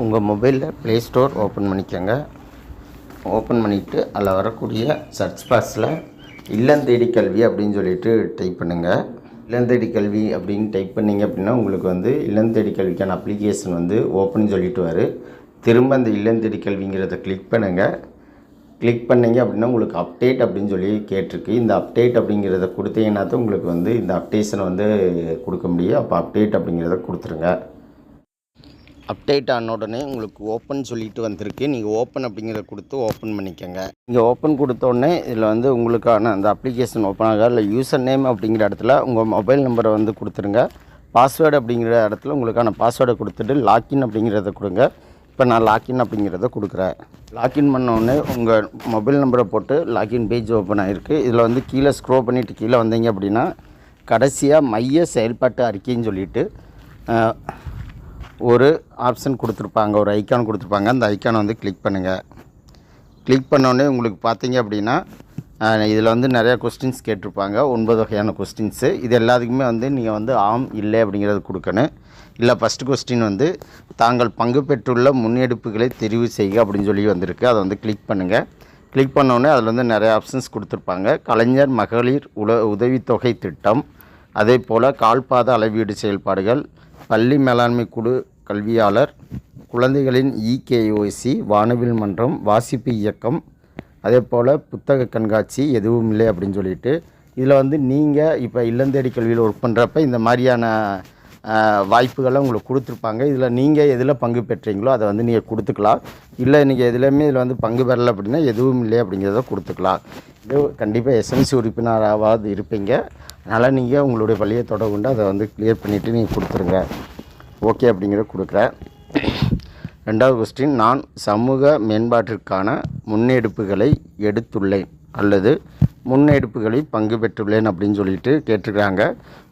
உங்கள் மொபைலில் play store open பண்ணிக்கோங்க. ஓப்பன் பண்ணிவிட்டு அதில் வரக்கூடிய சர்ச் பாக்ஸில் இல்லந்தேடி கல்வி அப்படின்னு சொல்லிட்டு டைப் பண்ணுங்கள் இல்லந்தேடி கல்வி அப்படின்னு டைப் பண்ணிங்க அப்படின்னா உங்களுக்கு வந்து இல்லந்தேடி கல்விக்கான அப்ளிகேஷன் வந்து ஓப்பன் சொல்லிட்டு வரும் திரும்ப அந்த இல்லந்தேடி கல்விங்கிறத கிளிக் பண்ணுங்கள் கிளிக் பண்ணீங்க அப்படின்னா உங்களுக்கு அப்டேட் அப்படின்னு சொல்லி கேட்டிருக்கு. இந்த அப்டேட் அப்படிங்கிறத கொடுத்தீங்கன்னா தான் உங்களுக்கு வந்து இந்த அப்டேஷனை வந்து கொடுக்க முடியும். அப்போ அப்டேட் அப்படிங்கிறத கொடுத்துருங்க. அப்டேட் ஆன உடனே உங்களுக்கு ஓப்பன் சொல்லிட்டு வந்திருக்கு. நீங்கள் ஓப்பன் அப்படிங்கிறத கொடுத்து ஓப்பன் பண்ணிக்கோங்க. நீங்கள் ஓப்பன் கொடுத்தோடனே இதில் வந்து உங்களுக்கான அந்த அப்ளிகேஷன் ஓப்பன் ஆக இல்லை யூசர் நேம் அப்படிங்கிற இடத்துல உங்கள் மொபைல் நம்பரை வந்து கொடுத்துருங்க. பாஸ்வேர்டு அப்படிங்கிற இடத்துல உங்களுக்கான பாஸ்வேர்டை கொடுத்துட்டு லாக்இன் அப்படிங்கிறத கொடுங்க. இப்போ நான் லாக்இன் அப்படிங்கிறத கொடுக்குறேன். லாக்இன் பண்ண உடனே உங்கள் மொபைல் நம்பரை போட்டு லாக்இன் பேஜ் ஓப்பன் ஆகிருக்கு இதில் வந்து கீழே ஸ்க்ரோ பண்ணிவிட்டு கீழே வந்தீங்க அப்படின்னா கடைசியாக மைய செயல்பாட்டு அறிக்கைன்னு சொல்லிவிட்டு ஒரு ஆப்ஷன் கொடுத்துருப்பாங்க ஒரு ஐக்கான் கொடுத்துருப்பாங்க. அந்த ஐக்கானை வந்து கிளிக் பண்ணுங்கள் கிளிக் பண்ணோடனே உங்களுக்கு பார்த்தீங்க அப்படின்னா இதில் வந்து நிறையா கொஸ்டின்ஸ் கேட்டிருப்பாங்க. ஒன்பது வகையான கொஸ்டின்ஸு இது எல்லாத்துக்குமே வந்து நீங்கள் வந்து ஆம் இல்லை அப்படிங்கிறது கொடுக்கணும். இல்லை ஃபஸ்ட்டு கொஸ்டின் வந்து தாங்கள் பங்கு பெற்றுள்ள முன்னெடுப்புகளை தெரிவு செய்க அப்படின்னு சொல்லி வந்திருக்கு. அதை வந்து கிளிக் பண்ணுங்கள் கிளிக் பண்ணோடனே அதில் வந்து நிறைய ஆப்ஷன்ஸ் கொடுத்துருப்பாங்க. கலைஞர் மகளிர் உல உதவித்தொகை திட்டம் அதே போல் கால்பாத அளவீடு செயல்பாடுகள் பள்ளி மேலாண்மை குழு கல்வியாளர் குழந்தைகளின் இகேஓசி வானவில் மன்றம் வாசிப்பு இயக்கம் அதே போல் புத்தக கண்காட்சி எதுவும் இல்லை அப்படின்னு சொல்லிட்டு இதில் வந்து நீங்கள் இப்போ இல்லந்தேடி கல்வியில் ஒர்க் பண்ணுறப்ப இந்த மாதிரியான வாய்ப்புகளை உங்களுக்கு கொடுத்துருப்பாங்க. இதில் நீங்கள் எதில் பங்கு பெற்றீங்களோ அதை வந்து நீங்கள் கொடுத்துக்கலாம். இல்லை நீங்கள் எதுலேயுமே இதில் வந்து பங்கு பெறலை அப்படின்னா எதுவும் இல்லை அப்படிங்கிறத கொடுத்துக்கலாம். இது கண்டிப்பாக எஸ்எம்சி உறுப்பினராவது இருப்பீங்க. அதனால் நீங்கள் உங்களுடைய பள்ளியை தொடர்கொண்டு அதை வந்து கிளியர் பண்ணிவிட்டு நீங்கள் கொடுத்துருங்க. ஓகே அப்படிங்கிறத கொடுக்குறேன். ரெண்டாவது கொஸ்டின் நான் சமூக மேம்பாட்டிற்கான முன்னெடுப்புகளை எடுத்துள்ளேன் அல்லது முன்னெடுப்புகளில் பங்கு பெற்றுள்ளேன் அப்படின்னு சொல்லிட்டு கேட்டிருக்கிறாங்க.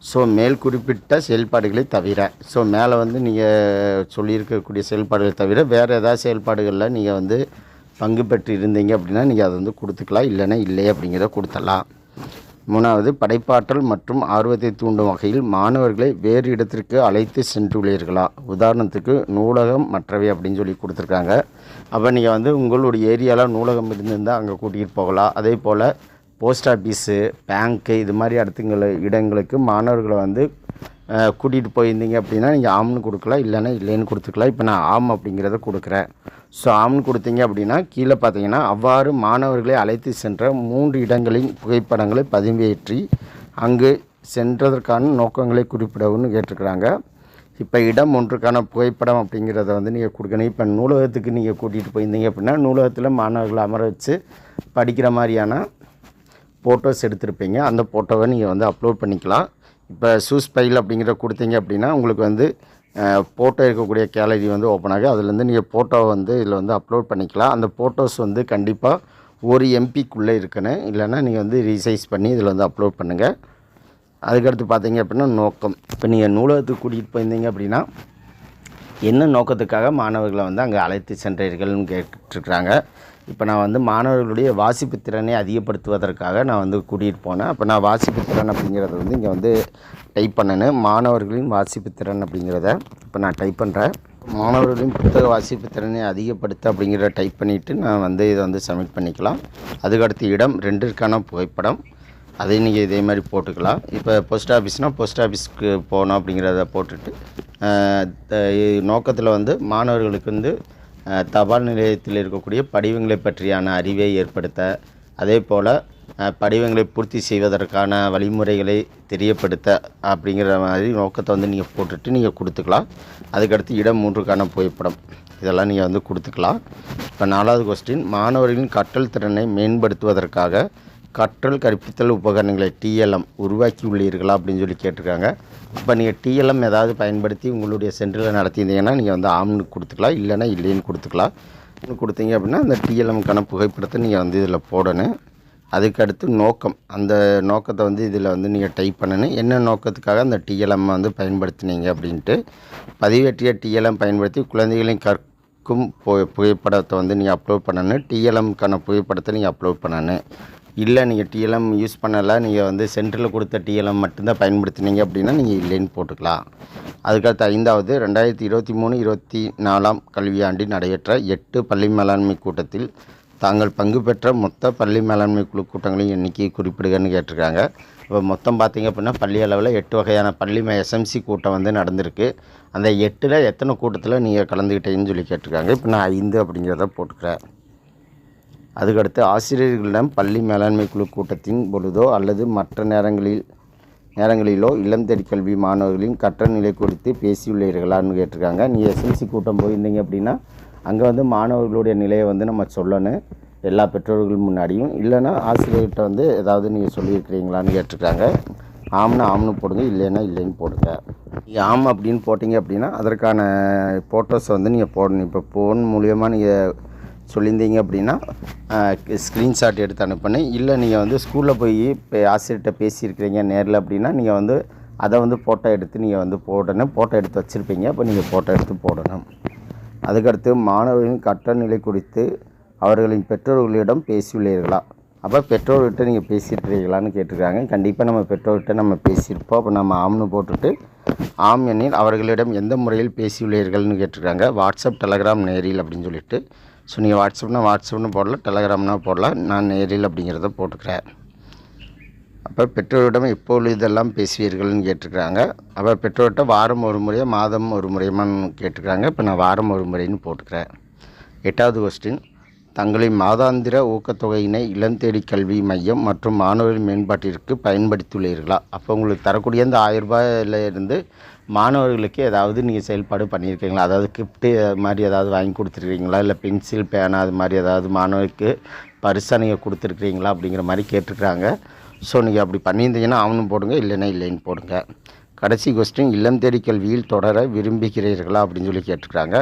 ஸோ மேல் குறிப்பிட்ட செயல்பாடுகளை தவிர ஸோ மேலே வந்து நீங்கள் சொல்லியிருக்கக்கூடிய செயல்பாடுகளை தவிர வேறு ஏதாவது செயல்பாடுகளில் நீங்கள் வந்து பங்கு பெற்று இருந்தீங்க அப்படின்னா நீங்கள் அதை வந்து கொடுத்துக்கலாம். இல்லைன்னா இல்லை அப்படிங்கிறத கொடுத்துடலாம். மூணாவது படைப்பாற்றல் மற்றும் ஆர்வத்தை தூண்டும் வகையில் மாணவர்களை வேறு இடத்திற்கு அழைத்து சென்றுள்ளீர்களா? உதாரணத்துக்கு நூலகம் மற்றவை அப்படின்னு சொல்லி கொடுத்துருக்காங்க. அப்போ நீங்கள் வந்து உங்களுடைய ஏரியாவில் நூலகம் இருந்திருந்தால் அங்கே கூட்டிகிட்டு போகலாம். அதே போல் போஸ்ட் ஆஃபீஸு பேங்க்கு இது மாதிரி இடத்துங்கள இடங்களுக்கு மாணவர்களை வந்து கூட்டிகிட்டு போயிருந்தீங்க அப்படின்னா நீங்கள் ஆம்னு கொடுக்கலாம் இல்லைன்னா இல்லைன்னு கொடுத்துக்கலாம். இப்போ நான் ஆம் அப்படிங்கிறத கொடுக்குறேன். ஸோ ஆம்னு கொடுத்தீங்க அப்படின்னா கீழே பார்த்தீங்கன்னா அவ்வாறு மாணவர்களை அழைத்து சென்ற மூன்று இடங்களின் புகைப்படங்களை பதிவேற்றி அங்கு சென்றதற்கான நோக்கங்களை குறிப்பிடவும்னு கேட்டிருக்கிறாங்க. இப்போ இடம் ஒன்றுக்கான புகைப்படம் அப்படிங்கிறத வந்து நீங்கள் கொடுக்கணும். இப்போ நூலகத்துக்கு நீங்கள் கூட்டிகிட்டு போயிருந்தீங்க அப்படின்னா நூலகத்தில் மாணவர்களை அமர வச்சு படிக்கிற மாதிரியான ஃபோட்டோஸ் எடுத்திருப்பீங்க. அந்த ஃபோட்டோவை நீங்கள் வந்து அப்லோட் பண்ணிக்கலாம். இப்போ சூஸ் ஃபைல் அப்படிங்கிற கொடுத்தீங்க அப்படின்னா உங்களுக்கு வந்து ஃபோட்டோ இருக்கக்கூடிய கேலரி வந்து ஓப்பன் ஆகும். அதுலேருந்து நீங்கள் ஃபோட்டோவை வந்து இதில் வந்து அப்லோட் பண்ணிக்கலாம். அந்த ஃபோட்டோஸ் வந்து கண்டிப்பாக ஒரு எம்பிக்குள்ளே இருக்கணும். இல்லைன்னா நீங்கள் வந்து ரீசைஸ் பண்ணி இதில் வந்து அப்லோட் பண்ணுங்கள் அதுக்கடுத்து பார்த்தீங்க அப்படின்னா நோக்கம். இப்போ நீங்கள் நூலகத்துக்கு கூட்டிகிட்டு போயிருந்தீங்க அப்படின்னா என்ன நோக்கத்துக்காக மாணவர்களை வந்து அங்கே அழைத்து சென்றீர்கள்னு கேட்டுருக்குறாங்க இப்போ நான் வந்து மாணவர்களுடைய வாசிப்பு திறனை அதிகப்படுத்துவதற்காக நான் வந்து கூட்டிகிட்டு போனேன். அப்போ நான் வாசிப்பு திறன் அப்படிங்கிறத வந்து இங்கே வந்து டைப் பண்ணணும் மாணவர்களின் வாசிப்பு திறன் அப்படிங்கிறத இப்போ நான் டைப் பண்ணுறேன். மாணவர்களின் புத்தக வாசிப்பு திறனை அதிகப்படுத்த அப்படிங்கிறத டைப் பண்ணிவிட்டு நான் வந்து இதை வந்து சப்மிட் பண்ணிக்கலாம். அதுக்கடுத்து இடம் ரெண்டிற்கான புகைப்படம். அதை நீங்கள் இதே மாதிரி போட்டுக்கலாம். இப்போ போஸ்ட் ஆஃபீஸ்னால் போஸ்ட் ஆஃபீஸ்க்கு போகணும் அப்படிங்கிறத போட்டுட்டு நோக்கத்தில் வந்து மாணவர்களுக்கு வந்து தபால் நிலையத்தில் இருக்கக்கூடிய படிவங்களை பற்றியான அறிவை ஏற்படுத்த அதே போல் படிவங்களை பூர்த்தி செய்வதற்கான வழிமுறைகளை தெரியப்படுத்த அப்படிங்கிற மாதிரி நோக்கத்தை வந்து நீங்கள் போட்டுட்டு நீங்கள் கொடுத்துக்கலாம். அதுக்கடுத்து இடம் மூன்றுக்கான புகைப்படம். இதெல்லாம் நீங்கள் வந்து கொடுத்துக்கலாம். இப்போ நாலாவது கொஸ்டின் மாணவர்களின் கற்றல் திறனை மேம்படுத்துவதற்காக கற்றல் கற்பித்தல் உபகரணங்களை டிஎல்எம் உருவாக்கி உள்ளீர்களா அப்படின்னு சொல்லி கேட்டிருக்காங்க. அப்போ நீங்கள் டிஎல்எம் ஏதாவது பயன்படுத்தி உங்களுடைய சென்டரில் நடத்தியிருந்தீங்கன்னா நீங்கள் வந்து ஆம்னு கொடுத்துக்கலாம் இல்லைன்னா இல்லைன்னு கொடுத்துக்கலாம். கொடுத்தீங்க அப்படின்னா அந்த டிஎல்எம்க்கான புகைப்படத்தை நீங்கள் வந்து இதில் போடணும். அதுக்கடுத்து நோக்கம். அந்த நோக்கத்தை வந்து இதில் வந்து நீங்கள் டைப் பண்ணணும். என்ன நோக்கத்துக்காக அந்த டிஎல்எம் வந்து பயன்படுத்தினீங்க அப்படின்ட்டு பதிவேற்றிய டிஎல்எம் பயன்படுத்தி குழந்தைகளின் கற் இருக்கும் பு புகைப்படத்தை வந்து நீங்கள் அப்லோட் பண்ணணும். டிஎல்எம்க்கான புகைப்படத்தை நீங்கள் அப்லோட் பண்ணணும். இல்லை நீங்கள் டிஎல்எம் யூஸ் பண்ணலை நீங்கள் வந்து சென்டரில் கொடுத்த டிஎல்எம் மட்டும்தான் பயன்படுத்தினீங்க அப்படின்னா நீங்கள் இல்லைன்னு போட்டுக்கலாம். அதுக்கடுத்து ஐந்தாவது ரெண்டாயிரத்தி இருபத்தி மூணு இருபத்தி நாலாம் கல்வியாண்டில் நடைபெற்ற எட்டு பள்ளி மேலாண்மை கூட்டத்தில் தாங்கள் பங்கு பெற்ற மொத்த பள்ளி மேலாண்மை குழு கூட்டங்களின் எண்ணிக்கையை குறிப்பிடுங்கன்னு கேட்டிருக்காங்க. இப்போ மொத்தம் பார்த்தீங்க அப்படின்னா பள்ளி அளவில் எட்டு வகையான பள்ளி எஸ்எம்சி கூட்டம் வந்து நடந்திருக்கு. அந்த எட்டில் எத்தனை கூட்டத்தில் நீங்கள் கலந்துக்கிட்டீங்கன்னு சொல்லி கேட்டிருக்காங்க. இப்போ நான் ஐந்து அப்படிங்கிறத போட்டுக்கிறேன். அதுக்கடுத்து ஆசிரியர்களிடம் பள்ளி மேலாண்மை குழு கூட்டத்தின் பொழுதோ அல்லது மற்ற நேரங்களில் நேரங்களிலோ இளம் தேடி கல்வி மாணவர்களின் கற்ற நிலை குறித்து பேசியுள்ளீர்களான்னு கேட்டிருக்காங்க. நீ எஸ்எம்சி கூட்டம் போயிருந்தீங்க அப்படின்னா அங்கே வந்து மாணவர்களுடைய நிலையை வந்து நம்ம சொல்லணும். எல்லா பெற்றோர்கள் முன்னாடியும். இல்லைன்னா ஆசிரியர்கிட்ட வந்து ஏதாவது நீங்கள் சொல்லியிருக்கிறீங்களான்னு கேட்டிருக்காங்க. ஆம்னா ஆம்னு போடுங்க இல்லைன்னா இல்லைன்னு போடுங்க. நீங்கள் ஆம் அப்படின்னு போட்டிங்க அப்படின்னா அதற்கான ஃபோட்டோஸை வந்து நீங்கள் போடணும். இப்போ ஃபோன் மூலியமாக நீங்கள் சொல்லியிருந்தீங்க அப்படின்னா ஸ்க்ரீன்ஷாட் எடுத்து அனுப்பணும் இல்லை நீங்கள் வந்து ஸ்கூலில் போய் இப்போ ஆசிரியர்கிட்ட பேசியிருக்கிறீங்க நேரில் அப்படின்னா நீங்கள் வந்து அதை வந்து ஃபோட்டோ எடுத்து நீங்கள் வந்து போடணும். ஃபோட்டோ எடுத்து வச்சுருப்பீங்க. அப்போ நீங்கள் ஃபோட்டோ எடுத்து போடணும். அதுக்கடுத்து மாணவர்களின் கற்றல் நிலை குறித்து அவர்களின் பெற்றோர்களிடம் பேசியுள்ளீர்களா? அப்போ பெற்றோர்கிட்ட நீங்கள் பேசியிருக்கிறீங்களான்னு கேட்டிருக்காங்க. கண்டிப்பாக நம்ம பெற்றோர்கிட்ட நம்ம பேசியிருப்போம். அப்போ நம்ம ஆம்னு போட்டுட்டு ஆம் எண்ணில் அவர்களிடம் எந்த முறையில் பேசியுள்ளீர்கள்னு கேட்டிருக்காங்க. வாட்ஸ்அப் டெலகிராம் நேரில் அப்படின்னு சொல்லிட்டு. ஸோ நீங்கள் வாட்ஸ்அப்னால் வாட்ஸ்அப்னு போடலாம் டெலகிராம்னா போடலாம். நான் நேரில் அப்படிங்கிறத போட்டுக்கிறேன். அப்போ பெற்றோரிடம் எப்பொழுது இதெல்லாம் பேசுவீர்கள்னு கேட்டிருக்கிறாங்க அப்போ பெற்றோர்கிட்ட வாரம் ஒரு முறையாக மாதம் ஒரு முறையுமான்னு கேட்டிருக்காங்க. இப்போ நான் வாரம் ஒரு முறைன்னு போட்டுக்கிறேன். எட்டாவது கொஸ்டின் தங்களின் மாதாந்திர ஊக்கத்தொகையினை இளந்தேடி கல்வி மையம் மற்றும் மாணவர் மேம்பாட்டிற்கு பயன்படுத்தியுள்ளீர்களா? அப்போ உங்களுக்கு தரக்கூடிய அந்த ஆயிரம் ரூபாயில இருந்து மாணவர்களுக்கு ஏதாவது நீங்கள் செயல்பாடு பண்ணியிருக்கீங்களா? அதாவது கிஃப்ட்டு மாதிரி ஏதாவது வாங்கி கொடுத்துருக்கீங்களா? இல்லை பென்சில் பேனா அது மாதிரி ஏதாவது மாணவருக்கு பரிசாக நீங்கள் கொடுத்துருக்குறீங்களா? அப்படிங்கிற மாதிரி கேட்டிருக்கிறாங்க. ஸோ நீங்கள் அப்படி பண்ணியிருந்தீங்கன்னா அவனும் போடுங்க இல்லைன்னா இல்லைன்னு போடுங்க. கடைசி கொஸ்டின் இல்லம் தேடி கல்வியில் தொடர விரும்புகிறீர்களா அப்படின்னு சொல்லி கேட்டிருக்கிறாங்க.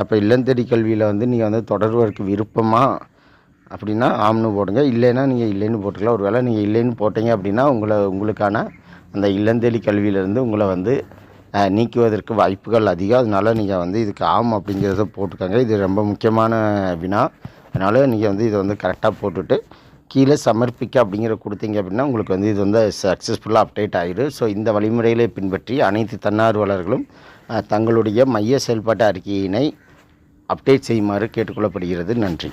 அப்போ இல்லம் தேடி கல்வியில் வந்து நீங்கள் வந்து தொடர்வதற்கு விருப்பமா அப்படின்னா ஆம்னு போடுங்க. இல்லைன்னா நீங்கள் இல்லைன்னு போட்டுக்கலாம். ஒருவேளை நீங்கள் இல்லைன்னு போட்டீங்க அப்படின்னா உங்களை உங்களுக்கான அந்த இல்லந்தேடி கல்வியிலேருந்து உங்களை வந்து நீக்குவதற்கு வாய்ப்புகள் அதிகம். அதனால் நீங்கள் வந்து இதுக்கு ஆம் அப்படிங்கிறத போட்டுக்கோங்க. இது ரொம்ப முக்கியமான வினா. அதனால் நீங்கள் வந்து இதை வந்து கரெக்டாக போட்டுட்டு கீழே சமர்ப்பிக்க அப்படிங்கிற கொடுத்தீங்க அப்படின்னா உங்களுக்கு வந்து இது வந்து சக்ஸஸ்ஃபுல்லாக அப்டேட் ஆகிடும் ஸோ இந்த வழிமுறைகளை பின்பற்றி அனைத்து தன்னார்வலர்களும் தங்களுடைய மைய செயல்பாட்டு அறிக்கையினை அப்டேட் செய்யுமாறு கேட்டுக்கொள்ளப்படுகிறது. நன்றி.